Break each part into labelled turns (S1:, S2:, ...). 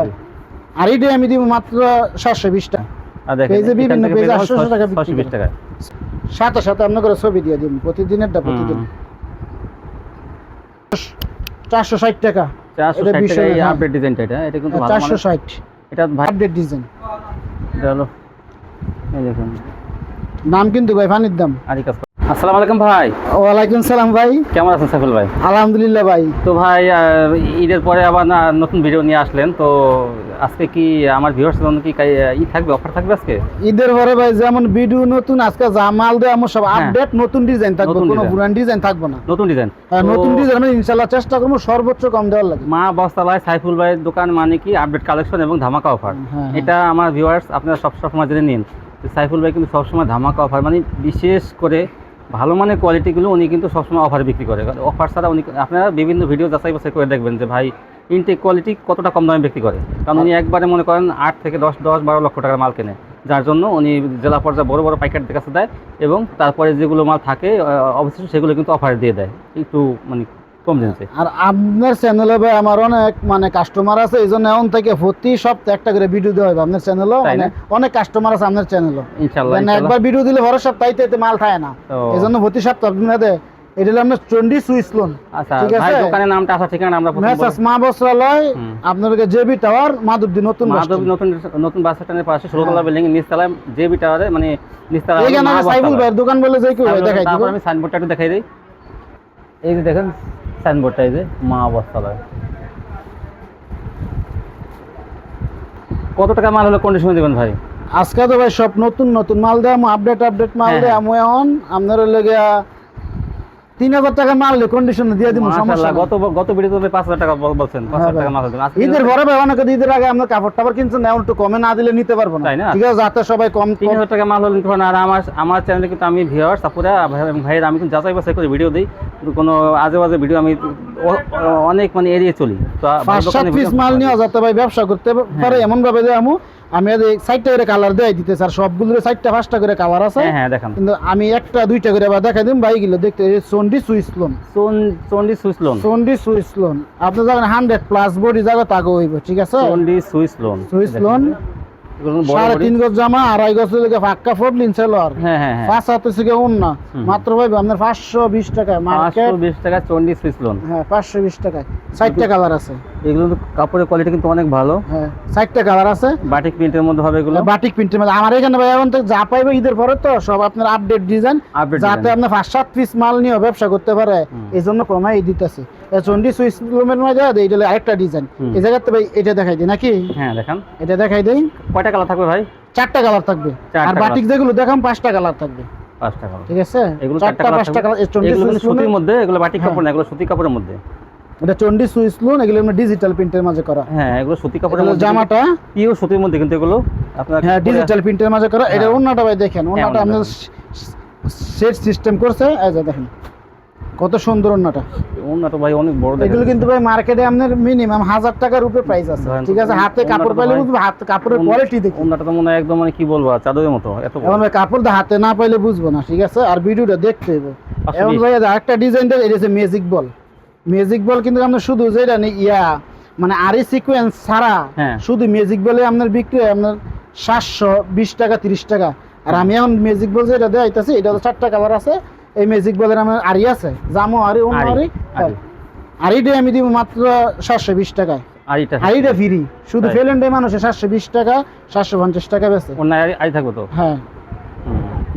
S1: আরি।
S2: আরি।
S1: আমি দিব মাত্র সাতশো বিশ টাকা।
S2: আর দেখেন
S1: পেজে বিভিন্ন পেজে
S2: পেয়ে যাবেন
S1: 800 টাকা বিক্রি
S2: টাকা।
S1: সাথে ছবি দিয়ে প্রতিদিনেরটা প্রতিদিন। চারশো ষাট টাকা। এটা
S2: টাকা
S1: বিশাল,
S2: এই। আপডেট ডিজাইনটা এটা? এটা কিন্তু ভালো
S1: চারশো ষাট।
S2: এটা
S1: আপডেট ডিজাইন
S2: এটা হলো এই দেখুন।
S1: নাম কিন্তু ভাই ফানির দাম।
S2: আরি কাজ আসসালামু আলাইকুম ভাই।
S1: ওয়ালাইকুম সালাম ভাই।
S2: কেমন আছেন সাইফুল ভাই?
S1: আলহামদুলিল্লাহ ভাই।
S2: তো ভাই ঈদের পরে আবার নতুন ভিডিও নিয়ে আসলেন তো আজকে কি আমার ভিউয়ার্স জন্য কি ই থাকবে অফার থাকবে আজকে?
S1: ঈদের পরে ভাই যেমন ভিডিও নতুন আজকে যা মাল দেয় আমার সব
S2: হ্যাঁ।
S1: আপডেট নতুন ডিজাইন থাকবে কোনো পুরান ডিজাইন থাকবে না।
S2: নতুন ডিজাইন
S1: নতুন ডিজাইন আমি ইনশাল্লাহ চেষ্টা করব সর্বোচ্চ কম দেওয়ার লাগে।
S2: মা বস্তালায় সাইফুল ভাইয়ের দোকান মানে কি আপডেট কালেকশন এবং ধামাকা অফার
S1: হ্যাঁ, হ্যাঁ।
S2: এটা আমার ভিউয়ার্স আপনারা সব সময় জেনে নিন। সাইফুল ভাই কিন্তু সবসময় ধামাকা অফার মানে বিশেষ করে ভালো মানের কোয়ালিটিগুলো উনি কিন্তু সবসময় অফার বিক্রি করে। অফার ছাড়া উনি আপনারা বিভিন্ন ভিডিও যাচাই বাছাই করে দেখবেন যে, ভাই ইনটেক কোয়ালিটি কতটা কম দামে বিক্রি করে? কারণ উনি একবারে মনে করেন আট থেকে দশ দশ বারো লক্ষ টাকার মাল কেনে। যার জন্য উনি জেলা পর্যায়ে বড় বড় পাইকারদের কাছে দেয় এবং তারপরে যেগুলো মাল থাকে অবশ্যই সেগুলো কিন্তু অফার দিয়ে দেয়। একটু মানে
S1: আর আপনার চ্যানেলে ভাই আমার অনেক মানে কাস্টমার আছে এই জন্য এখন থেকে প্রতি সপ্তাহে একটা করে ভিডিও দেওয়া হবে আপনার চ্যানেলও মানে অনেক কাস্টমার আছে আপনার চ্যানেলও একবার ভিডিও দিলে সপ্তাহে মাল থাকে না। এই জন্য প্রতি সপ্তাহ এটা হলো আপনার চন্ডি সুইস লোন
S2: আচ্ছা
S1: ঠিক আছে?
S2: দোকানের নামটা আসা ঠিকানা আমরা
S1: মেসাস মা বস্ত্রালয় আপনাদেরকে জেবি টাওয়ার মাধবদী নতুন
S2: মাধবী। নতুন নতুন বাস স্ট্যান্ডের পাশে ষোলতলা। বিল্ডিং নিচতলায় যে বি টাওয়ারে মানে নিচতলা
S1: ভাইয়ের দোকান বলে যে কেউ
S2: তারপরে-
S1: দেখাই দিব।
S2: আমি সাইনবোর্ডটা একটু দেখাই দিই। এই যে দেখেন। সাইনবোর্ডটা এই যে মা বস্ত্রালয় কত টাকা মাল হলে কন্ডিশনে দেবেন ভাই
S1: আজকে তো ভাই সব নতুন নতুন মাল দেয় আপডেট আপডেট মাল
S2: হ্যাঁ,
S1: দেয়। আমি এখন আপনার লেগে তিন হাজার টাকা মাল কন্ডিশন দিয়ে দিব সমস্যা
S2: গত গত ভিডিওতে পাঁচ হাজার টাকা বলছেন পাঁচ
S1: হ্যাঁ
S2: হাজার টাকা মাল
S1: ঈদের ঘরে ভাই অনেকে ঈদের আগে আপনার কাপড় টাপড় কিনছেন না একটু কমে না দিলে নিতে পারব না? ঠিক আছে যাতে সবাই কম
S2: তিন হাজার টাকা মাল হলে আর আমার আমার চ্যানেলে কিন্তু আমি ভিউয়ার্স ভাই- ভাইয়ের আমি কিন্তু যাচাই বাছাই করে ভিডিও দিই। কোনো আজে বাজে ভিডিও আমি অনেক মানে এড়িয়ে চলি। তো
S1: পাঁচ সাত পিস মাল নিয়ে যাতে ভাই ব্যবসা করতে পারে এমন ভাবে যে আমু। আমি সাইডটা করে কালার দেয় দিতে স্যার সবগুলোর সাইডটা পাঁচটা করে কালার আছে।
S2: হ্যাঁ হ্যাঁ দেখান।
S1: কিন্তু আমি একটা দুইটা করে আবার দেখাই দিন বাইগুলো দেখতে সন্ডি সুইস লোন
S2: সন্ডি সুইস লোন
S1: সন্ডি সুইস লোন আপনি যখন হান্ড্রেড প্লাস বডি জায়গা তাকে হইব ঠিক আছে?
S2: সন্ডি সুইস লোন
S1: সুইস লোন সাড়ে তিন গজ জামা আড়াই গজ লেগে ফাঁকা ফোটলিন সেলোয়ার
S2: হ্যাঁ হ্যাঁ হ্যাঁ।
S1: পাঁচ হাত থেকে উন্না। মাত্র ভাই আপনার পাঁচশো বিশ টাকা মার্কেট
S2: বিশ টাকা চন্ডি সুইস লোন
S1: হ্যাঁ পাঁচশো বিশ টাকায়। চারটা কালার আছে।
S2: এগুলো তো কাপড়ের কোয়ালিটি কিন্তু অনেক ভালো।
S1: হ্যাঁ চারটা কালার আছে।
S2: বাটিক প্রিন্টের মধ্যে হবে এগুলো।
S1: বাটিক প্রিন্টের মধ্যে। আমার এখানে ভাই এখন যা পাইবে ঈদের পরে তো সব আপনার আপডেট ডিজাইন যাতে আপনার পাঁচ সাত পিস মাল নিয়ে ব্যবসা করতে পারে এই জন্য কমাই দিতেছে। চন্ডি সুইস লুমের মধ্যে এটা আরেকটা ডিজাইন এই জায়গাতে ভাই এটা দেখাই দিই নাকি?
S2: হ্যাঁ দেখান।
S1: এটা দেখাই দেই।
S2: কয়টা কালার থাকবে ভাই?
S1: চারটা কালার থাকবে। আর বাটিক যেগুলো দেখাম পাঁচটা কালার থাকবে।
S2: পাঁচটা কালার
S1: ঠিক আছে?
S2: এগুলো চারটা
S1: পাঁচটা কালার চন্ডি
S2: সুতির মধ্যে এগুলো বাটিক
S1: হ্যাঁ।
S2: কাপড় না এগুলো সুতি কাপড়ের মধ্যে।
S1: এটা চন্ডি সুইস লুন এগুলো আমরা ডিজিটাল প্রিন্টের মাঝে করা।
S2: হ্যাঁ এগুলো সুতি কাপড়ের মধ্যে
S1: জামাটা
S2: পিওর সুতির মধ্যে কিন্তু এগুলো আপনার
S1: হ্যাঁ ডিজিটাল প্রিন্টের মাঝে করা। এটা
S2: হ্যাঁ।
S1: অন্যটা ভাই দেখেন অন্যটা
S2: অন্যটা।
S1: আপনার সেট সিস্টেম করছে। এই যে দেখেন। কত সুন্দর অন্যটা?
S2: ওড়নাটা ভাই অনেক বড়
S1: এগুলো কিন্তু ভাই মার্কেটে আপনার মিনিমাম হাজার টাকার উপরে প্রাইস আছে। ঠিক আছে হাতে কাপড় পাইলে বুঝব হাতে কাপড়ের কোয়ালিটি দেখি।
S2: ওড়নাটা তো মনে হয় একদম মানে কি বলব চাদরের মতো এত বড়।
S1: এখন ভাই কাপড় দিয়ে হাতে না পাইলে বুঝব না ঠিক আছে? আর ভিডিওটা দেখতে হবে। এখন। ভাই আরেকটা ডিজাইন এটা হচ্ছে ম্যাজিক বল ম্যাজিক বল কিন্তু আমরা শুধু যেটা নেই ইয়া মানে আরি সিকোয়েন্স ছাড়া
S2: হ্যাঁ।
S1: শুধু ম্যাজিক বলে আপনার বিক্রি হয় আপনার সাতশো বিশ টাকা তিরিশ টাকা। আর আমি এখন ম্যাজিক বল যেটা দেখাইতেছি এটা হলো চারটা কালার আছে। এই ম্যাজিক বলের আমার আরি আছে। জামো আরি অন্য
S2: আরি,
S1: আরি
S2: আরি।
S1: আমি দিব মাত্র সাতশো বিশ টাকায়। আরিটা ফ্রি শুধু। ফেলেন্ডে মানুষের সাতশো বিশ টাকা সাতশো পঞ্চাশ টাকা বেছে
S2: অন্য আই থাকবে তো?
S1: হ্যাঁ।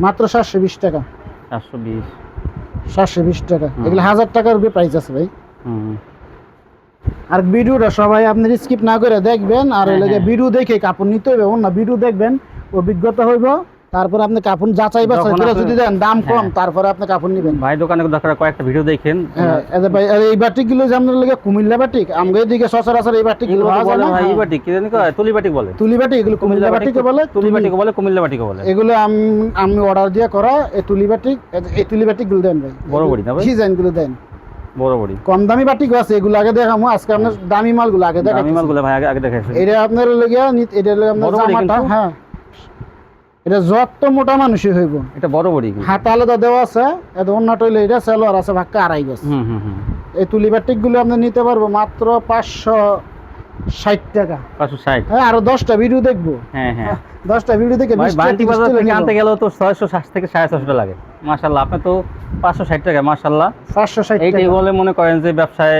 S1: মাত্র সাতশো বিশ টাকা।
S2: চারশো বিশ।
S1: সাতশো বিশ টাকা। এগুলো হাজার টাকার উপরে প্রাইস আছে ভাই। আর ভিডিওটা সবাই আপনি স্কিপ না করে দেখবেন আর
S2: হ্যাঁ,
S1: এলাকা
S2: হ্যাঁ।
S1: ভিডিও দেখে কাপড় নিতে হবে না ভিডিও দেখবেন অভিজ্ঞতা হইব। তারপর আপনি কাপড় যাচাই বাছাই করে যদি দেন দাম কম
S2: হ্যাঁ।
S1: তারপরে আপনি কাপড় নেবেন।
S2: ভাই দোকানে দরকার কয়েকটা ভিডিও দেখেন।
S1: হ্যাঁ, এই যে ভাই, আর এই বাটিকগুলো যে আপনার লাগে কুমিল্লা বাটিক আমাদের দিকে সচরাচর এই বাটিক
S2: এগুলো তো
S1: পাওয়া যায় না।
S2: ভাই
S1: হ্যাঁ।
S2: এই বাটিক কি জানি কয় তুলি বাটিক বলে।
S1: তুলি বাটিক এগুলো কুমিল্লা বাটিকে বলে
S2: তুলি বাটিক বলে কুমিল্লা বাটিক বলে।
S1: এগুলো আম- আমি অর্ডার দিয়ে করা এই তুলি বাটিক এই তুলি বাটিকগুলো দেন ভাই।
S2: বড় বড়ি না ভাই?
S1: ডিজাইনগুলো দেন।
S2: বড় বড়ি।
S1: কম দামি বাটিক আছে এগুলো আগে দেখামো আজকে আপনার দামি মালগুলো আগে দেখা
S2: দামি মালগুলো ভাই আগে আগে দেখাইছে।
S1: এটা আপনার লগিয়া এটা আপনার জামাটা হ্যাঁ। এটা যত মোটা মানুষই হইব।
S2: এটা বড় বড়ি।
S1: হাত আলাদা দেওয়া আছে অন্যটা হইলে এটা সেলোয়ার আছে ভাক্কা আড়াই গেছে এই গুলো আপনি নিতে পারব মাত্র পাঁচশো ষাট টাকা।
S2: পাঁচশো ষাট?
S1: হ্যাঁ আরও দশটা ভিডিও দেখব।
S2: হ্যাঁ হ্যাঁ।
S1: দশটা ভিডিও দেখে
S2: ভাই
S1: 20 টা,
S2: বান্টি বাজার থেকে আনতে গেলেও তো ছয়শো ষাট থেকে সাড়ে ছশো লাগে। মাশাল্লাহ আপনি তো পাঁচশো ষাট টাকা মাশাল্লাহ
S1: পাঁচশো ষাট
S2: এইটাই
S1: টাকা।
S2: বলে মনে করেন যে ব্যবসায়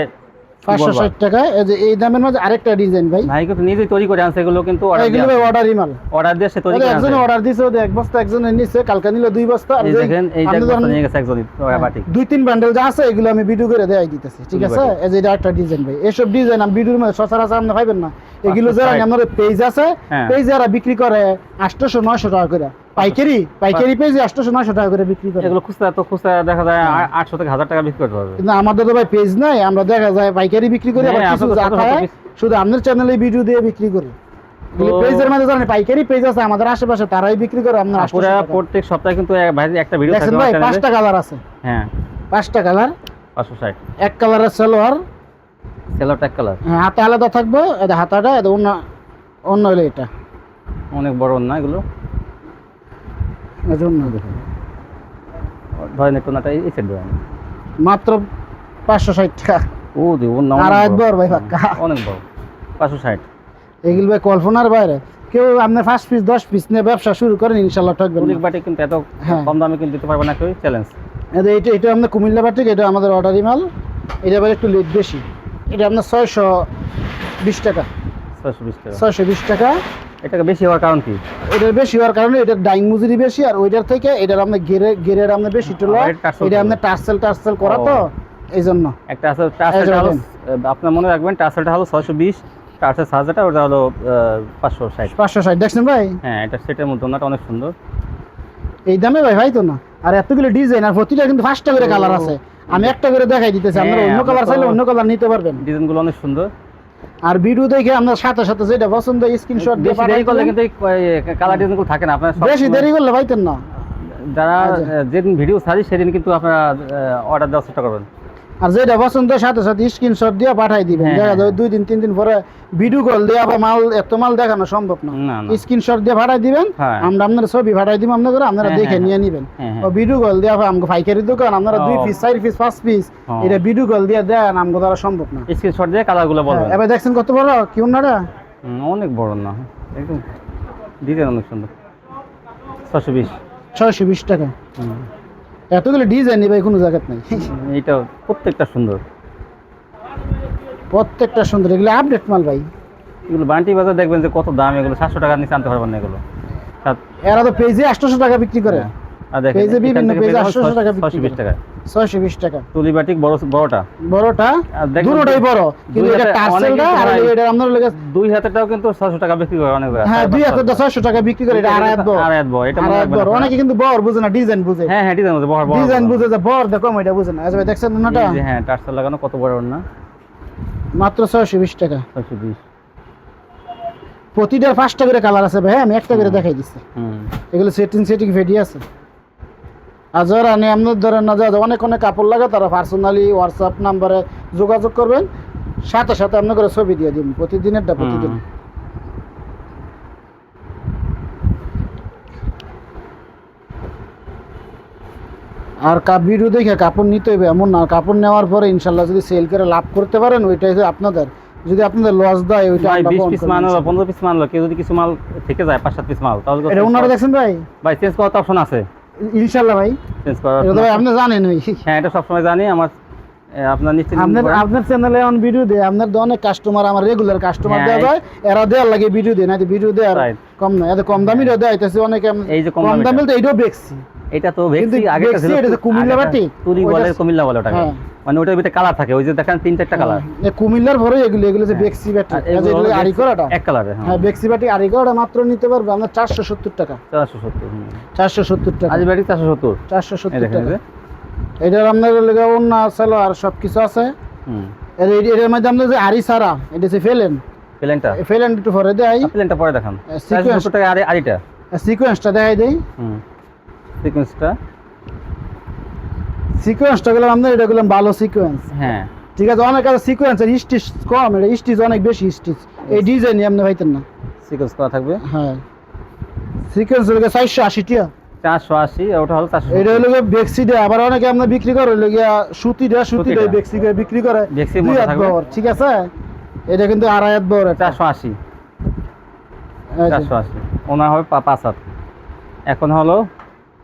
S2: কি
S1: পাঁচশো
S2: বলব?
S1: ষাট টাকা এই যে এই দামের মধ্যে আরেকটা ডিজাইন ভাই।
S2: ভাই কিন্তু নিজেই তৈরি করে আনছে এগুলো কিন্তু
S1: এগুলো ভাই অর্ডারই মাল।
S2: অর্ডার দিয়ে সে তৈরি করে
S1: একজনে অর্ডার দিছে ওদের এক বস্তা একজনে কালকে নিল দুই বস্তা। আর
S2: দেখেন এই নিয়ে গেছে একজনই বাটিক
S1: দুই তিন বান্ডেল যা আছে এগুলো আমি ভিডিও করে দেয় দিতেছি ঠিক আছে? এই যে এটা একটা ডিজাইন ভাই। এসব ডিজাইন আমি ভিডিওর মধ্যে সচরাচর আপনি পাইবেন না। এগুলো যারা আমাদের পেজ আছে
S2: হ্যাঁ।
S1: পেজ যারা বিক্রি করে আটশোশো নয়শো টাকা করে পাইকারি পাইকারি পেজে আটশোশো নয়শো টাকা করে বিক্রি করে।
S2: এগুলো খুচরা তো খুচরা দেখা যায়
S1: হ্যাঁ।
S2: আটশো থেকে হাজার টাকা বিক্রি করতে পারবে।
S1: কিন্তু আমাদের তো ভাই পেজ নাই আমরা দেখা যায় পাইকারি বিক্রি করি আবার
S2: হ্যাঁ,
S1: কিছু। শুধু আপনার চ্যানেলে ভিডিও দিয়ে বিক্রি করি। পেজের মধ্যে জানেন পাইকারি পেজ আছে আমাদের আশেপাশে তারাই বিক্রি করে
S2: পুরো প্রত্যেক সপ্তাহে কিন্তু ভাই একটা ভিডিও
S1: ভাই পাঁচটা কালার আছে।
S2: হ্যাঁ।
S1: পাঁচটা কালার
S2: পাঁচশো ষাট।
S1: এক কালারের সালোয়ার।
S2: সেলো ট্যাক কালার
S1: হ্যাঁ, হাতা আলাদা থাকবে এটা হাতাটা এটা অন্য অন্য হলো এটা।
S2: অনেক বড় না এগুলো। ধরেন একটু নাটা এই সেট ধরেন।
S1: মাত্র পাঁচশো ষাট টাকা।
S2: ও দি ওর নাম
S1: আর।
S2: বড়।
S1: ভাই পাক্কা।
S2: অনেক বড়। পাঁচশো ষাট।
S1: এগুলো ভাই কল্পনার বাইরে। কেউ আপনার ফার্স্ট পিস দশ পিস নিয়ে ব্যবসা শুরু করেন ইনশাল্লাহ ঠকবেন
S2: অনেক বাটি কিন্তু এত
S1: হ্যাঁ।
S2: কম দামে কিন্তু দিতে পারবে না কেউ চ্যালেঞ্জ
S1: এটা এটা আপনার কুমিল্লা বাটিক এটা আমাদের অর্ডারি মাল। এটা আবার একটু লেট বেশি। এটা আপনার ছয়শো বিশ টাকা।
S2: ছয়শো বিশ টাকা।
S1: ছয়শো বিশ টাকা।
S2: এটাকে বেশি হওয়ার কারণ কি?
S1: এটার বেশি হওয়ার কারণে এটার ডাইং মজুরি বেশি আর ওইটার থেকে এটার আপনার গেরে গেরের আপনার বেশি টুলো
S2: এটা
S1: এটা। আপনার টার্সেল টার্সেল করা তো এই জন্য
S2: একটা আছে টার্সেলটা হলো আপনার মনে রাখবেন টার্সেলটা হলো ছয়শো বিশ টার্সেল সাজাটা ওটা হলো পাঁচশো ষাট।
S1: পাঁচশো ষাট দেখছেন ভাই?
S2: হ্যাঁ এটা সেটের মধ্যে ওনাটা অনেক সুন্দর।
S1: এই দামে ভাই ভাই তো না। আর এতগুলো ডিজাইন আর প্রতিটা কিন্তু পাঁচটা করে কালার আছে। আমি একটা করে দেখাই দিতেছি আপনারা
S2: হ্যাঁ,
S1: অন্য কালার চাইলে অন্য কালার নিতে পারবেন।
S2: ডিজাইনগুলো অনেক সুন্দর।
S1: আর ভিডিও দেখে আমরা সাথে সাথে যেটা পছন্দ স্ক্রিনশট দিয়ে
S2: দেরি
S1: পাঠাই
S2: করলে কিন্তু কালার ডিজাইনগুলো থাকে না আপনারা
S1: বেশি দেরি করলে পাইতেন না।
S2: যারা
S1: আচ্ছা।
S2: যেদিন ভিডিও ছাড়ি সেদিন কিন্তু আপনারা অর্ডার দেওয়ার চেষ্টা করবেন।
S1: আর যেটা পছন্দ সাথে সাথে স্ক্রিনশট দিয়ে পাঠাই দিবেন।
S2: হ্যাঁ,
S1: দেখা
S2: হ্যাঁ।
S1: যাবে দুই দিন তিন দিন পরে ভিডিও কল দিয়ে আবার মাল এত মাল দেখানো সম্ভব না। স্ক্রিনশট দিয়ে পাঠাই দিবেন
S2: হ্যাঁ।
S1: আমরা আপনার ছবি পাঠাই দিব আপনাদের আপনারা
S2: হ্যাঁ,
S1: দেখে
S2: হ্যাঁ,
S1: নিয়ে নিবেন।
S2: হ্যাঁ, হ্যাঁ।
S1: ও ভিডিও কল দিয়ে আবার আমাকে পাইকারি দোকান আপনারা দুই পিস চার পিস পাঁচ পিস এটা ভিডিও কল দিয়ে দেন আমাকে দ্বারা সম্ভব না।
S2: স্ক্রিনশট দিয়ে কালারগুলো বলবেন।
S1: হ্যাঁ, এবার দেখছেন কত বড় কি ওনারা?
S2: অনেক বড় না। একদম ডিজাইন অনেক সুন্দর। ছশো বিশ।
S1: ছয়শো বিশ টাকা। এতগুলো ডিজাইন ভাই কোনো জায়গাত নাই।
S2: এটা প্রত্যেকটা সুন্দর।
S1: প্রত্যেকটা সুন্দর এগুলো আপডেট মাল ভাই।
S2: এগুলো বান্টি বাজার দেখবেন যে কত দাম এগুলো সাতশো টাকা নিচে আনতে পারবেন না এগুলো।
S1: এরা তো পেজে আটশোশো টাকা বিক্রি করে।
S2: হ্যাঁ। আর দেখেন
S1: পেজে
S2: এখান
S1: বিভিন্ন পেজে
S2: আটশোশো যাবেন
S1: 800 টাকা বিক্রি করে। ছয়শো বিশ টাকা।
S2: বাটিক বড় বড়টা?
S1: বড়টা? দুটোটাই বড়। কিন্তু এটা টার্সেলটা আর এটা আপনার লেগে
S2: দুই হাতেরটাও কিন্তু ছয়শো টাকা বিক্রি করে অনেক।
S1: হ্যাঁ
S2: সাড়ে
S1: দুই
S2: পাঁচশো
S1: হাতে ছয়শো টাকা বিক্রি করে এটা আড়াই বড়।
S2: আড়াই বড়, এটা মনে
S1: আড়াই বড়। অনেকে কিন্তু বড় বুঝে না ডিজাইন বুঝে।
S2: হ্যাঁ হ্যাঁ ডিজাইন বড় বড়
S1: ডিজাইন বুঝে যে বড় দেখো এটা বুঝে না। আচ্ছা দেখছেন ওনাটা
S2: হ্যাঁ টার্সেল লাগানো কত বড় ওর না
S1: মাত্র ছয়শো বিশ টাকা।
S2: ছয়শো বিশ।
S1: প্রতিটার পাঁচটা করে কালার আছে ভাই আমি একটা করে দেখাই দিচ্ছি। এগুলো সেটিং সেটিং ভেডি আছে। আর যারা আপনার ধরেন না যারা অনেক অনেক কাপড় লাগে তারা পার্সোনালি হোয়াটসঅ্যাপ নাম্বারে যোগাযোগ করবেন। সাথে সাথে ছবি দিয়ে দিন প্রতিদিনেরটা প্রতিদিন। আর কা- ভিডিও দেখে কাপড় নিতে হবে এমন না। কাপড় নেওয়ার পরে ইনশাল্লাহ যদি সেল করে লাভ করতে পারেন ওইটাই আপনাদের। যদি আপনাদের লস দেয় ওইটা
S2: ভাই
S1: আমরা
S2: বিশ
S1: বহন
S2: পিস
S1: করব
S2: মাল বা
S1: ইনশাল্লাহ।
S2: পনেরো পিস মাল কেউ যদি কিছু মাল থেকে যায় পাঁচ সাত পিস মাল তাহলে
S1: এটা ওনারা দেখছেন ভাই?
S2: ভাই চেঞ্জ করার অপশন আছে।
S1: ইনশাল্লাহ ভাই।
S2: চেঞ্জ করার
S1: এটা তো ভাই আপনি জানেন ওই
S2: হ্যাঁ এটা সবসময় জানি আমার আপনার নিশ্চিত
S1: আপনার আপনার চ্যানেলে এখন ভিডিও দেয় আপনার তো অনেক কাস্টমার আমার রেগুলার কাস্টমার
S2: হ্যাঁ,
S1: দেওয়া
S2: এই-
S1: যায় এরা দেওয়ার লাগে ভিডিও দেয় না ভিডিও আর
S2: Right.
S1: কম না এত কম দামি দেয় আইতেছে অনেক
S2: এই যে কম
S1: দামি তো এইটাও বেচছি।
S2: এটা তো ভেক্সি আগে
S1: ভেক্সি, এটা কুমিল্লা বাটি। ওইটা-
S2: বলে কুমিল্লা বলে ওটাকে।
S1: হ্যাঁ।
S2: মানে ওটার ভিতরে কালার থাকে ওই যে দেখেন তিন চারটা কালার।
S1: এ কুমিল্লার ভরে এগুলো এগুলো যে বেক্সি ব্যাটি
S2: এগুলো
S1: আড়ি করাটা।
S2: এক কালারে
S1: হ্যাঁ। বেক্সি ব্যাটি আড়ি করাটা মাত্র নিতে পারবে আমরা চারশো সত্তর টাকা।
S2: চারশো সত্তর
S1: চারশো সত্তর টাকা।
S2: আজ ব্যাটি এই
S1: সত্তর?
S2: দেখেন
S1: টাকা।
S2: এই যে।
S1: এটার আপনার লেগে অন্য ছিল আর সব কিছু আছে।
S2: হুম।
S1: এর এটার মধ্যে আপনার যে আড়ি সারা এটা যে ফেলেন
S2: প্লেনটা
S1: ফেলেন একটু পরে দেয়
S2: প্লেনটা পরে দেখান। টাকা আড়ি আড়িটা।
S1: সিকোয়েন্সটা দেখাই দেই।
S2: হুম। সিকোয়েন্সটা
S1: সিকোয়েন্সটা গেলাম আপনার এটা গেলাম ভালো সিকোয়েন্স
S2: হ্যাঁ।
S1: ঠিক আছে অনেক আছে সিকোয়েন্সের স্টিচ কম এটা স্টিচ অনেক বেশি স্টিচ। এই ডিজাইনই আপনি পাইতেন না।
S2: সিকোয়েন্স করা থাকবে?
S1: হ্যাঁ। সিকোয়েন্স হলো চারশো আশি টিয়া
S2: চারশো আশি ওটা হলো চারশো
S1: এটা হলো বেক্সিডে আবার অনেকে আপনার বিক্রি করে হলো গিয়া সুতিটা সুতিটা
S2: সুতিটা।
S1: বেক্সি করে বিক্রি করে। দুই
S2: থাকবে?
S1: ঠিক আছে? এটা কিন্তু আড়াই হাত বড়
S2: চারশো আশি। চারশো আশি। ওনার হবে পাঁচ হাত। এখন হলো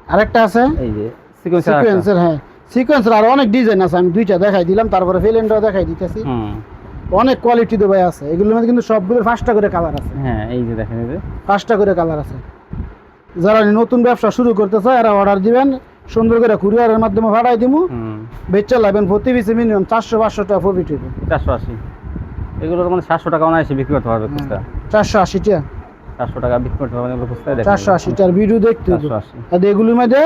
S1: আরেকটা আছে?
S2: এই যে সিকোয়েন্সের
S1: হ্যাঁ। সিকোয়েন্সের আর অনেক ডিজাইন আছে আমি দুইটা দেখাই দিলাম তারপরে ফিলেন্ডাও দেখাই দিতেছি। অনেক কোয়ালিটি তো আছে এগুলোর মধ্যে কিন্তু সবগুলোর পাঁচটা করে কালার আছে।
S2: হ্যাঁ এই যে দেখেন এই যে।
S1: পাঁচটা করে কালার আছে। যারা নতুন ব্যবসা শুরু করতে চায় এরা অর্ডার দিবেন সুন্দর করে কুরিয়ারের মাধ্যমে ভাড়াই দিব বেচা লাগবেন প্রতি পিসে মিনিমাম চারশো পাঁচশো টাকা প্রফিট হবে
S2: চারশো আশি। এগুলোর মানে সাতশো টাকা অনায়াসে বিক্রি করতে পারবে খুচরা।
S1: চারশো আশি টাকা
S2: চারশো টাকা বিক্রি করতে পারবে এগুলো দেখেন।
S1: চারশো আশি টাকার ভিডিও দেখতে
S2: চারশো
S1: আর এগুলোর মধ্যে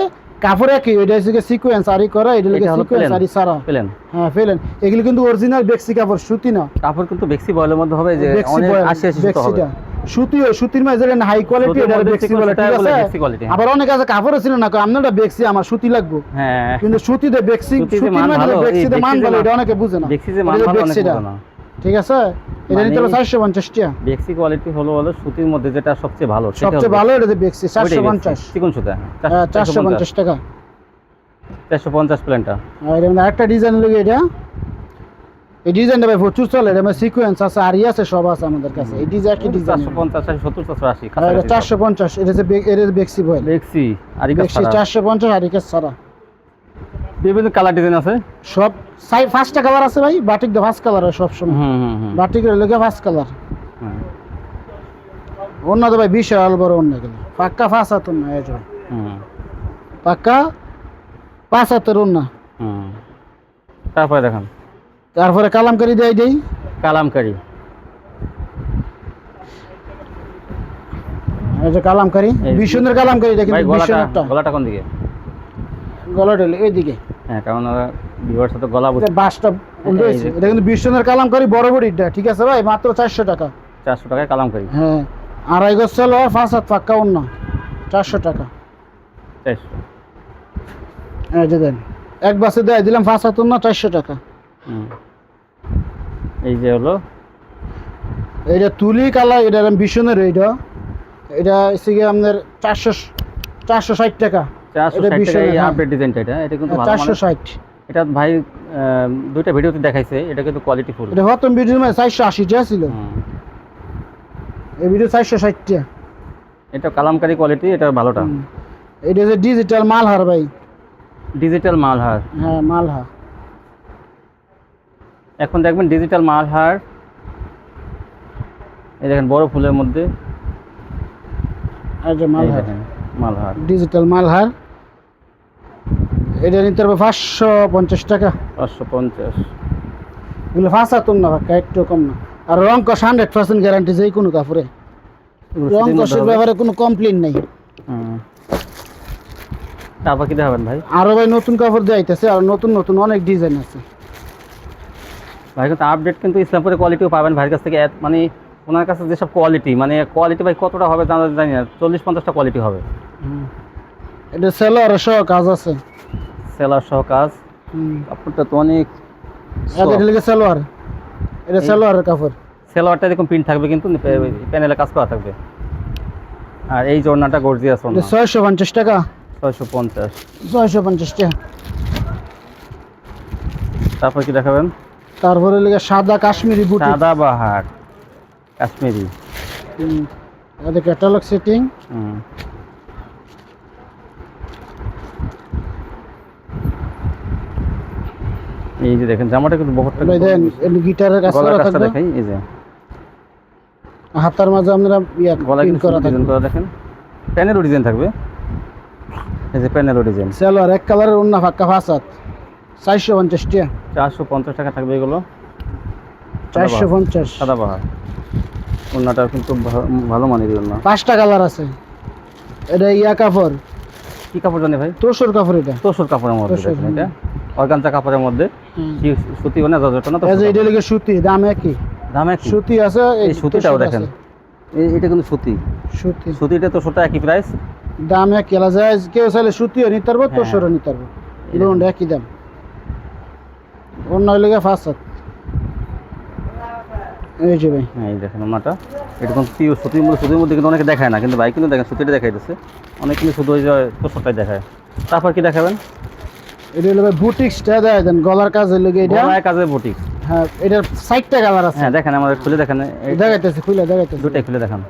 S1: কাপড় একই এটা হচ্ছে সিকোয়েন্স আরি করা এটা
S2: হলো
S1: সিকোয়েন্স
S2: plain।
S1: আরি সারা
S2: পেলেন।
S1: হ্যাঁ ফেলেন এগুলো কিন্তু অরিজিনাল বেক্সি কাপড় সুতি না।
S2: কাপড় কিন্তু বেক্সি বয়েলের মধ্যে হবে যে অনেক
S1: বয়েল,
S2: আশি আশি সুতো হবে।
S1: সুতিও সুতির মাঝে যেটা হাই কোয়ালিটি এটা বেক্সি বলে ঠিক আছে?
S2: হ্যাঁ।
S1: আবার অনেক আছে কাপড় ছিল না আপনারটা বেক্সি আমার সুতি লাগবে।
S2: হ্যাঁ।
S1: কিন্তু সুতিতে বেক্সি সুতির
S2: মান
S1: মাঝে বেক্সিতে মান ভালো এটা অনেকে বুঝে না।
S2: বেক্সি যে মান ভালো অনেক বুঝো না।
S1: ঠিক আছে? এটা নিতে
S2: মানে-
S1: পঞ্চাশ টাকা
S2: বেক্সি কোয়ালিটি হলো হলো সুতির মধ্যে যেটা সবচেয়ে ভালো
S1: সবচেয়ে ভালো এটা বেক্সি।
S2: ওইটাই
S1: চারশো
S2: বেক্সি,
S1: পঞ্চাশ।
S2: চিকন সুতা
S1: হ্যাঁ চারশো পঞ্চাশ। টাকা।
S2: চারশো পঞ্চাশ প্ল্যানটা।
S1: আর এর আরেকটা ডিজাইন লেগে এটা। এই ডিজাইনটা ভাই প্রচুর চলে এটা সিকোয়েন্স আছে আর আছে সব আছে আমাদের কাছে। এই ডিজাইন একই ডিজাইন
S2: চারশো পঞ্চাশ চারশো সত্তর চারশো আশি
S1: এটা চারশো পঞ্চাশ এটা যে এটা বেক্সি বয়েল
S2: বেক্সি আর
S1: বেক্সি আর সারা
S2: বিভিন্ন কালার ডিজাইন আছে?
S1: সব সাই ফার্স্টটা কালার আছে ভাই বাটিক দা ফার্স্ট কালার হয় সবসময়। লেগে ফার্স্ট কালার অন্য তো ভাই বিশাল বড় অন্য গেলে পাক্কা হাতের না এই পাক্কা পাঁচ হাতের অন্য।
S2: তারপরে দেখান।
S1: তারপরে কালামকারি দেয় দেই।
S2: কালামকারি।
S1: এই যে কালামকারি।
S2: এই-
S1: ভীষণের কালামকারি কিন্তু
S2: গলাটা কোন দিকে?
S1: গলাটা হলো এইদিকে।
S2: হ্যাঁ কারণ সাথে গলা
S1: বাসটা। এটা কিন্তু কালামকারি বড় বড়িটা ঠিক আছে ভাই? মাত্র চারশো টাকা।
S2: চারশো টাকায় কালামকারি।
S1: হ্যাঁ। আড়াই গজ আর পাঁচ হাত পাক্কা অন্য চারশো টাকা।
S2: চারশো।
S1: এই যে দেন এক বাসে দেয় দিলাম পাঁচ হাত অন্য চারশো টাকা।
S2: এই যে হলো?
S1: এটা তুলি কালার এটা ভীষণের এইটা। এটা হচ্ছে গিয়ে আপনার চারশো চারশো ষাট টাকা।
S2: চারশো ষাট টাকা
S1: হ্যাঁ।
S2: আপডেট ডিজাইনটা এটা এটা কিন্তু
S1: চারশো ষাট।
S2: এটা ভাই দুইটা ভিডিওতে দেখাইছে এটা কিন্তু কোয়ালিটি ফুল
S1: এটা প্রথম ভিডিওর মধ্যে চারশো আশি টাকা ছিল। এই ভিডিও চারশো ষাট টাকা
S2: এটা কালামকারী কোয়ালিটি এটা ভালোটা।
S1: এটা হচ্ছে ডিজিটাল মালহার ভাই।
S2: ডিজিটাল মালহার।
S1: হ্যাঁ মালহার।
S2: এখন দেখবেন ডিজিটাল মালহার। এই দেখেন বড় ফুলের মধ্যে।
S1: এই যে
S2: এই
S1: মালহার।
S2: মালহার।
S1: ডিজিটাল মালহার। এটা নিতে হবে পাঁচশো পঞ্চাশ টাকা।
S2: পাঁচশো পঞ্চাশ।
S1: এগুলো পাঁচ হাতুন না ভাক্কা একটু কম না। আর রং কষ হান্ড্রেড পার্সেন্ট গ্যারান্টি যে কোনো কাপড়ে। রং কষের ব্যাপারে কোনো কমপ্লেন নেই।
S2: তারপর কি দেখাবেন ভাই?
S1: আরও ভাই নতুন কাপড় দেয়াইতেছে আর নতুন নতুন অনেক ডিজাইন আছে।
S2: ভাই কিন্তু আপডেট কিন্তু ইসলামপুরের কোয়ালিটিও পাবেন ভাইয়ের কাছ থেকে মানে ওনার কাছে যেসব কোয়ালিটি মানে কোয়ালিটি ভাই কতটা হবে জানা জানি না চল্লিশ পঞ্চাশটা কোয়ালিটি হবে।
S1: এটা সেলোয়ার সহ কাজ আছে।
S2: সেলার সহ কাজ। কাপড়টা তো অনেক
S1: এটা সেলোয়ার। এটা
S2: এই-
S1: সেলোয়ারের কাপড়।
S2: সেলোয়ারটা এরকম প্রিন্ট থাকবে কিন্তু প্যানেলে কাজ করা থাকবে। আর এই জর্নাটা গর্জিয়াস ওড়না
S1: ছয়শো পঞ্চাশ টাকা।
S2: ছয়শো পঞ্চাশ।
S1: ছয়শো পঞ্চাশ টাকা।
S2: তারপর কি দেখাবেন?
S1: তারপরে লিখে সাদা কাশ্মীরি বুটি
S2: সাদা বাহার কাশ্মীরি।
S1: এটা ক্যাটালগ সেটিং
S2: হুম। এই যে দেখেন জামাটা কিন্তু বহুত
S1: ভাই গিটারের কাজ
S2: গলার দেখাই এই যে।
S1: হাতার মাঝে আপনারা ইয়া
S2: গলা কিন্তু
S1: করা
S2: ডিজাইন করা দেখেন। প্যানেলও ডিজাইন থাকবে। এই যে প্যানেলও ডিজাইন
S1: সেলোয়ার এক কালারের অন্য ফাঁকা ফাঁসাত চারশো পঞ্চাশ টাকা
S2: চারশো পঞ্চাশ টাকা থাকবে এগুলো।
S1: চারশো পঞ্চাশ।
S2: সাদা বাহার। ওড়নাটা কিন্তু ভালো মানের ওড়না।
S1: পাঁচটা কালার আছে। এটা ইয়া কাপড়
S2: কি কাপড় জানে ভাই?
S1: তোষর কাপড় এটা।
S2: তোষর কাপড়ের মধ্যে এটা। অর্গানজা কাপড়ের মধ্যে। কি সুতি না জর্জটা না
S1: এই যে এটা লিখে সুতি দাম একই।
S2: দাম একই।
S1: সুতি আছে
S2: এই সুতিটাও দেখেন। এই- এটা কিন্তু সুতি।
S1: সুতি।
S2: সুতিটা তো সোটা একই প্রাইস
S1: দাম একই আলাদা যায় কেউ চাইলে সুতিও নিতে পারব
S2: হ্যাঁ।
S1: তোষরও নিতে পারব। লোন একই দাম। অন্য লিখে ফার্স্ট এই যে ভাই।
S2: হ্যাঁ এই দেখেন এটা কিন্তু পিওর সুতির মধ্যে সুতির মধ্যে কিন্তু অনেকে দেখায় না কিন্তু ভাই কিন্তু দেখেন সুতিটা দেখাই দিচ্ছে অনেক কিন্তু শুধু ওই যে তোষরটাই দেখায়। তারপর কি দেখাবেন?
S1: এটা হলো বুটিক্সটা দেয় দেন গলার কাজের লিগে এটা।
S2: গলায় কাজের বুটিক
S1: হ্যাঁ এটার সাইডটা কালার আছে।
S2: হ্যাঁ দেখেন আমাদের খুলে দেখেন এই
S1: দেখাইতেছে খুলে দেখাইতেছে।
S2: দুটাই খুলে দেখান।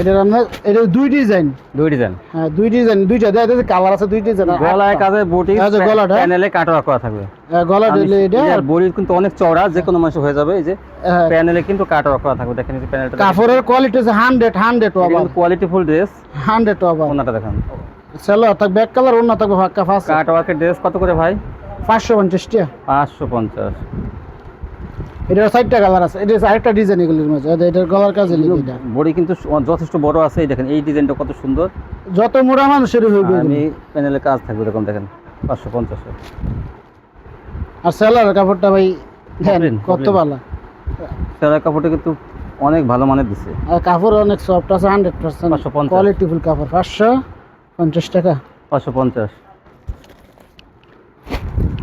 S1: এটার আপনার এটা দুই ডিজাইন
S2: দুই ডিজাইন
S1: হ্যাঁ দুই ডিজাইন দুইটা দেখাইতেছে কালার আছে দুই ডিজাইন
S2: গলায় কাজে বটি
S1: এই যে গলাটা।
S2: প্যানেলে কাটা করা থাকবে।
S1: গলা দিলে এটা। আর
S2: বডি কিন্তু অনেক চওড়া যে কোনো মানুষ হয়ে যাবে এই যে
S1: হ্যাঁ,
S2: প্যানেলে কিন্তু কাটা করা থাকবে। দেখেন এই প্যানেলটা
S1: কাপড়ের কোয়ালিটি আছে hundred hundred over
S2: quality full dress
S1: hundred over
S2: ওনাটা দেখেন।
S1: সেলো থাকবে এক কালার অন্য থাকবে ফাঁকা ফাঁস
S2: কাট ওয়ার্কের ড্রেস কত করে ভাই?
S1: পাঁচশো পঞ্চাশ টাকা
S2: পাঁচশো পঞ্চাশ।
S1: এটার সাইডটা কালার আছে। এটা আরেকটা ডিজাইন এগুলির মাঝে এটার গলার কাজে এটা।
S2: বডি কিন্তু যথেষ্ট বড় আছে। এই দেখেন এই ডিজাইনটা কত সুন্দর।
S1: যত মোটা মানুষেরই হইবে
S2: আমি প্যানেলে কাজ থাকবে এরকম দেখেন পাঁচশো পঞ্চাশে।
S1: আর সেলার কাপড়টা ভাই কত। ভালো।
S2: সেলার কাপড়টা কিন্তু অনেক ভালো মানের দিচ্ছে
S1: আর কাপড় অনেক সফট আছে হান্ড্রেড পার্সেন্ট
S2: 550
S1: কোয়ালিটি ফুল কাপড় পাঁচশো। পঞ্চাশ টাকা?
S2: পাঁচশো পঞ্চাশ।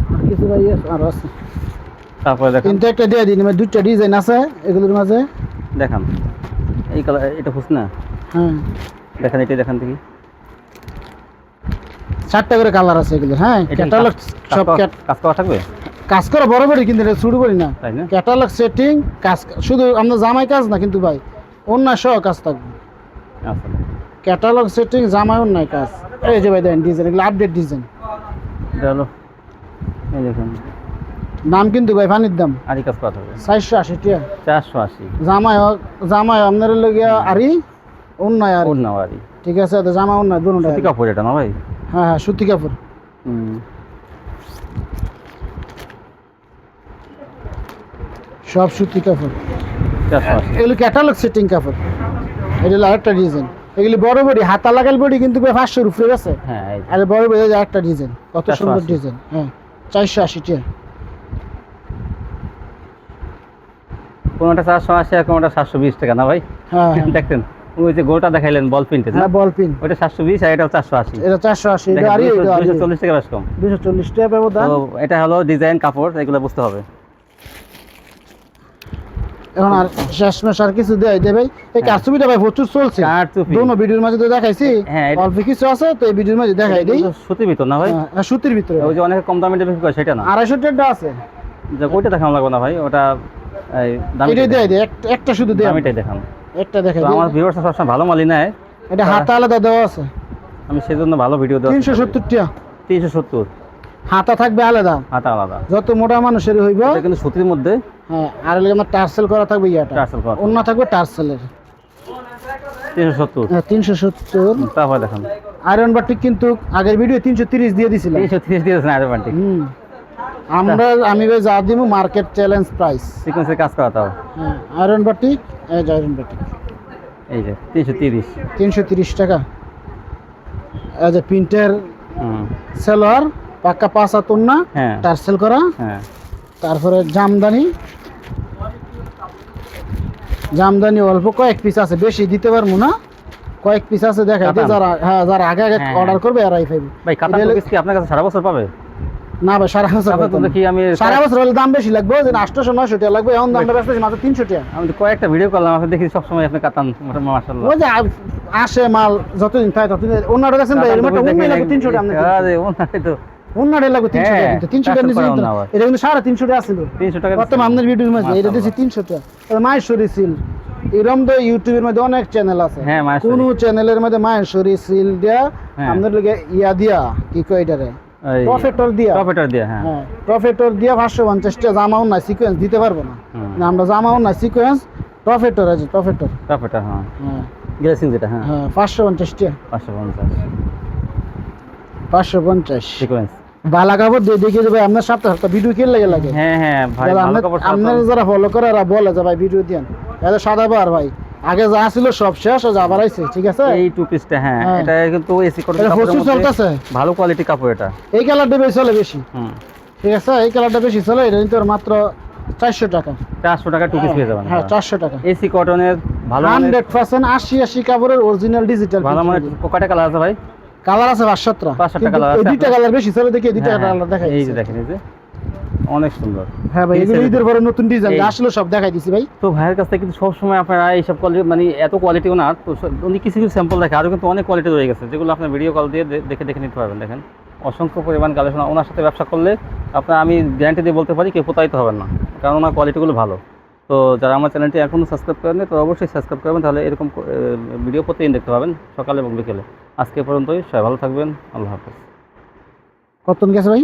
S1: আর কিছু ভাই আছে, আছে।
S2: তারপরে দেখেন।
S1: কিন্তু একটা দিয়ে দিন মানে দুইটা ডিজাইন আছে এগুলোর মাঝে।
S2: দেখান এই কালার এটা না?
S1: হ্যাঁ।
S2: দেখেন এটা দেখেন দেখি।
S1: চারটা করে কালার আছে এগুলো হ্যাঁ? ক্যাটালগ সব
S2: কাজ করা- থাকবে?
S1: কাজ করা বড় বড় কিন্তু এটা শুরু করি না।
S2: তাই না?
S1: ক্যাটালগ সেটিং কাজ শুধু আমরা জামাই কাজ না কিন্তু ভাই অন্য সহ কাজ থাকবে।
S2: আচ্ছা।
S1: ক্যাটালগ সেটিং জামাই অন্য কাজ। এই যে ভাই দেন ডিজাইন এগুলো আপডেট ডিজাইন
S2: হলো এই দেখুন।
S1: দাম কিন্তু ভাই পানির দাম।
S2: আরই কাজ
S1: আশি টাকা
S2: চারশো আশি।
S1: জামাই হোক জামাই আপনার লগে আরি অন্য আর।
S2: নাও আরই
S1: ঠিক আছে তো জামা অন্য দুটো
S2: সুতি কাপড় এটা না ভাই?
S1: হ্যাঁ হ্যাঁ সুতি কাপড়।
S2: হুম।
S1: সব সুতি কাপড়। এগুলো ক্যাটালগ সেটিং কাপড়। এটা হলো আরেকটা ডিজাইন এগুলি বড় বডি হাতা লাগাল বডি কিন্তু ভাই পাঁচশোর উপরে আছে।
S2: হ্যাঁ
S1: আর বড় বডি একটা ডিজাইন কত সুন্দর ডিজাইন হ্যাঁ চারশো আশি টাকা
S2: কোনোটা চারশো আশি আর কোনোটা সাতশো বিশ টাকা না ভাই?
S1: হ্যাঁ হ্যাঁ।
S2: দেখতেন ওই যে গোটা দেখাইলেন বল প্রিন্টে
S1: হ্যাঁ বল পিন
S2: ওইটা সাতশো বিশ আর এটা চারশো আশি।
S1: এটা চারশো আশি এটা আরি এটা আরি
S2: দুশো চল্লিশ টাকা বেশ কম।
S1: দুশো চল্লিশ টাকা ব্যবধান।
S2: তো এটা হলো ডিজাইন কাপড় এগুলো বুঝতে হবে।
S1: এখন আর শেষমেশ আর কিছু দেয় দে ভাই। এই কারচুপিটা ভাই প্রচুর চলছে। দোনো ভিডিওর মাঝে তো দেখাইছি
S2: হ্যাঁ,
S1: অল্প কিছু আছে তো এই ভিডিওর মাঝে দেখাই দিই।
S2: সুতি ভিতর না ভাই?
S1: হ্যাঁ, হ্যাঁ, সুতির ভিতরে।
S2: ওই যে অনেক কম দামে বিক্রি করে সেটা না।
S1: আড়াইশো টাকা আছে।
S2: যে ওইটা দেখানো লাগবে না ভাই ওটা
S1: এটাই দেয় দেয় একটা- শুধু দেয়।
S2: দামিটাই দেখান
S1: একটা দেখাই
S2: আমার ভিউয়ার্স সবসময় ভালো মালই নেয়।
S1: এটা হাতা আলাদা দেওয়া আছে।
S2: আমি সেজন্য ভালো ভিডিও দেওয়া
S1: তিনশো সত্তর টাকা।
S2: তিনশো সত্তর।
S1: হাতা থাকবে আলাদা।
S2: হাতা আলাদা।
S1: যত মোটা মানুষের হইব।
S2: এটা কিন্তু সুতির মধ্যে
S1: হ্যাঁ আর আমার টার্সেল করা থাকবে ইয়াটা।
S2: টার্সেল করা।
S1: অন্য থাকবে টার্সেলের।
S2: তিনশো সত্তর।
S1: হ্যাঁ তিনশো সত্তর।
S2: তারপরে দেখান।
S1: আয়রন বাটিক কিন্তু আগের ভিডিও তিনশো তিরিশ দিয়ে দিছিলাম।
S2: তিনশো তিরিশ দিয়েছেন আরে বান্টি
S1: হুম। আমরা আমি ভাই যা দিব মার্কেট চ্যালেঞ্জ প্রাইস
S2: সিকোয়েন্সের কাজ করা তাও।
S1: হ্যাঁ আয়রন বাটিক এই যে আয়রন বাটিক
S2: এই যে তিনশো তিরিশ।
S1: তিনশো তিরিশ টাকা। এই যে প্রিন্টের
S2: হুম।
S1: পাক্কা পাঁচ হাত না
S2: হ্যাঁ।
S1: টার্সেল করা
S2: হ্যাঁ।
S1: তারপরে জামদানি। জামদানি অল্প কয়েক পিস আছে বেশি দিতে পারব না। কয়েক পিস আছে দেখাই যারা হ্যাঁ যারা আগে আগে
S2: হ্যাঁ,
S1: অর্ডার করবে এরাই পাইবে।
S2: ভাই কাতান পিস কি আপনার কাছে সারা বছর পাবে?
S1: না ভাই সারা বছর পাইতাম
S2: আমি
S1: সারা বছর হলে দাম বেশি লাগবে যে আটশোশো নয়শো টাকা লাগবে এখন দামটা ব্যস্ত মাত্র তিনশো টাকা।
S2: আমি তো কয়েকটা ভিডিও করলাম আপনি দেখি সবসময় আপনি কাতান মাসাল্লাহ
S1: ওই যে আসে মাল যতদিন থাকে ততদিন অন্যটা গেছেন ভাই এরকম একটা উন্নয় লাগবে তিনশো টাকা
S2: আরে ওনারে তো
S1: অন্যটা লাগবে তিনশো টাকা
S2: হ্যাঁ,
S1: কিন্তু তিনশো টাকা নিচে
S2: করা
S1: কিন্তু
S2: না
S1: না।
S2: আবার।
S1: এটা কিন্তু সাড়ে তিনশো টাকা
S2: টাকা
S1: আপনার এটা দিয়েছি তিনশো টাকা। মায়েশ্বরী সিল এরকম তো ইউটিউবের মধ্যে অনেক চ্যানেল আছে।
S2: হ্যাঁ,
S1: কোন চ্যানেলের মধ্যে মায়েশ্বরী সিল দিয়া
S2: হ্যাঁ।
S1: আপনার ইয়া দিয়া কি কয় এটারে? প্রফেটর দিয়া।
S2: প্রফিটার দিয়ে হ্যাঁ।
S1: হ্যাঁ প্রফেটর দিয়া পাঁচশো পঞ্চাশটা জামাও না সিকোয়েন্স দিতে পারব না। আমরা জামাও না সিকোয়েন্স প্রফেটর আছে প্রফেটর
S2: প্রফিটার হ্যাঁ।
S1: হ্যাঁ।
S2: গ্লেসিং যেটা হ্যাঁ।
S1: হ্যাঁ পাঁচশো পঞ্চাশটা
S2: পাঁচশো পঞ্চাশ।
S1: পাঁচশো পঞ্চাশ।
S2: সিকোয়েন্স
S1: বালা কাপড় দিয়ে দেখিয়ে দেবে আপনার সপ্তাহ সপ্তাহ ভিডিও কে লাগে লাগে।
S2: হ্যাঁ হ্যাঁ ভাই ভালো
S1: আপনার- যারা ফলো করে বলে যে ভাই ভিডিও দেন। এটা সাদা বার ভাই। আগে যা ছিল সব শেষ যা ঠিক আছে?
S2: এই টু পিসটা হ্যাঁ
S1: হ্যাঁ।
S2: এটা কিন্তু এসি
S1: এটা চলতেছে।
S2: ভালো কোয়ালিটি কাপড় এটা।
S1: এই কালারটা বেশি চলে বেশি।
S2: হুম।
S1: ঠিক আছে? এই কালারটা বেশি চলে এটা কিন্তু মাত্র চারশো টাকা।
S2: চারশো টাকা টু পিস পেয়ে যাবেন
S1: হ্যাঁ চারশো টাকা।
S2: এসি কটনের ভালো মানের
S1: হান্ড্রেড পার্সেন্ট আশি আশি কাপড়ের অরিজিনাল ডিজিটাল
S2: ভালো মানের কয়টা কালার আছে ভাই?
S1: কালার আছে পাঁচ সাতটা
S2: পাঁচ
S1: এই
S2: আছে
S1: দুইটা কালার বেশি চলে দেখি দুইটা
S2: হ্যাঁ, হ্যাঁ,
S1: কালার দেখাই
S2: এই যে দেখেন এই যে। অনেক সুন্দর।
S1: হ্যাঁ ভাই এগুলো ঈদের পরে নতুন ডিজাইন আসলে সব দেখাই দিছি ভাই।
S2: তো ভাইয়ের কাছ থেকে কিন্তু সবসময় আপনারা এইসব কোয়ালিটি মানে এত কোয়ালিটিও না তো উনি কিছু কিছু স্যাম্পল দেখে আরও কিন্তু অনেক কোয়ালিটি রয়ে গেছে যেগুলো আপনার ভিডিও কল দিয়ে দেখে দেখে নিতে পারবেন দেখেন। অসংখ্য পরিমাণ কালেকশন ওনার সাথে ব্যবসা করলে আপনার আমি গ্যারান্টি দিয়ে বলতে পারি কেউ প্রতারিত হবেন না কারণ ওনার কোয়ালিটিগুলো ভালো। তো যারা আমার চ্যানেলটি এখনও সাবস্ক্রাইব করেননি তো অবশ্যই সাবস্ক্রাইব করবেন। তাহলে এরকম ভিডিও প্রতিদিন দেখতে পাবেন, সকালে এবং বিকেলে। আজকে পর্যন্তই, সবাই ভালো থাকবেন, আল্লাহ হাফেজ।
S1: কতক্ষণ গেছে ভাই?